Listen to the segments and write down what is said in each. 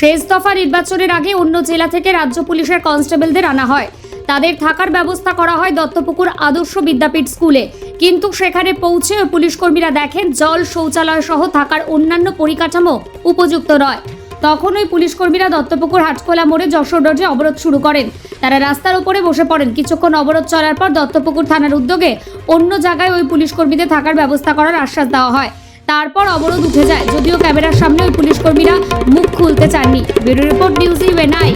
শেষ দফা নির্বাচনের আগে অন্য জেলা থেকে রাজ্য পুলিশের কনস্টেবলদের আনা হয়। তাদের থাকার ব্যবস্থা করা হয় দত্তপুকুর আদর্শ বিদ্যাপীঠ স্কুলে। কিন্তু সেখানে পৌঁছে পুলিশ কর্মীরা দেখেন জল শৌচালয় সহ থাকার অন্যান্য পরিকাঠামো উপযুক্ত নয়। তখন ওই পুলিশ কর্মীরা দত্তপুকুর হাটখোলা মোড়ে যশোর রোডে অবরোধ শুরু করেন। তারা রাস্তার উপরে বসে পড়েন। কিছুক্ষণ অবরোধ চলার পর দত্তপুকুর থানার উদ্যোগে অন্য জায়গায় ওই পুলিশ কর্মীদের থাকার ব্যবস্থা করার আশ্বাস দেওয়া হয়। তারপর অবরোধ উঠে যায়। যদিও ক্যামেরার সামনে ওই পুলিশ কর্মীরা মুখ খুলতে চাননি। ব্যুরো রিপোর্ট নিউজ ইভেনাই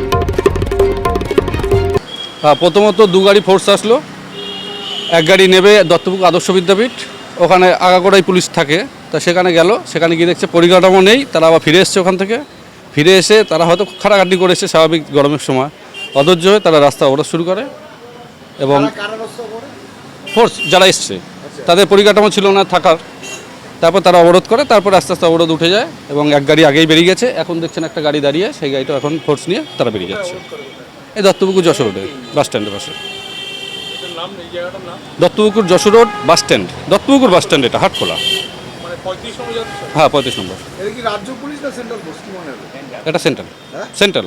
হ্যাঁ প্রথমত দু গাড়ি ফোর্স আসলো। এক গাড়ি নেবে দত্তপুকুর আদর্শ বিদ্যাপীঠ। ওখানে আগাগোড়াই পুলিশ থাকে। তা সেখানে গেল। সেখানে গিয়ে দেখছে পরিকাঠামো নেই। তারা আবার ফিরে এসছে ওখান থেকে। ফিরে এসে তারা হয়তো খাটাখাটি করে এসে স্বাভাবিক গরমের সময়। অধৈর্য হয়ে তারা রাস্তা অবরোধ শুরু করে এবং ফোর্স যারা এসছে তাদের পরিকাঠামো ছিল না থাকার। তারপর তারা অবরোধ করে তারপর আস্তে আস্তে অবরোধ উঠে যায় এবং এক গাড়ি আগেই বেরিয়ে গেছে। এখন দেখছেন একটা গাড়ি দাঁড়িয়ে সেই গাড়িটা এখন ফোর্স নিয়ে তারা বেরিয়ে যাচ্ছে। এই দত্তপুকুর যশোর রোডে বাস স্ট্যান্ডের পাশে। Dattapukur Jessore road bus stand Dattapukur bus stand এটা হাটখোলা। মানে পঁয়ত্রিশ নম্বর যাচ্ছে হ্যাঁ পঁয়ত্রিশ নম্বর। এটা কি রাজ্য পুলিশ না সেন্ট্রাল হ্যাঁ? সেন্ট্রাল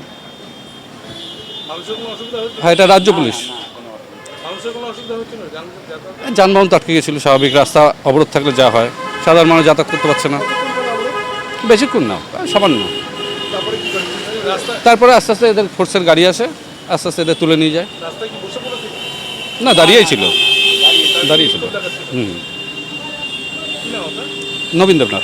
হ্যাঁ? এটা রাজ্য পুলিশ। মানুষের কোনো অসুবিধা হচ্ছে না? যান- যাতায়াত এই যানবাহন তো আটকে গেছিল স্বাভাবিক রাস্তা অবরোধ থাকলে যা হয়। সাধারণ মানুষ যাতায়াত করতে পারছে না। বেশিক্ষণ না, সামান্য। তারপরে আস্তে আস্তে এদের ফোর্সের গাড়ি আসে, আস্তে আস্তে এদের তুলে নিয়ে যায়। না, দাঁড়িয়েই ছিল। দাঁড়িয়েছিল হুম। নবীন্দ্রনাথ।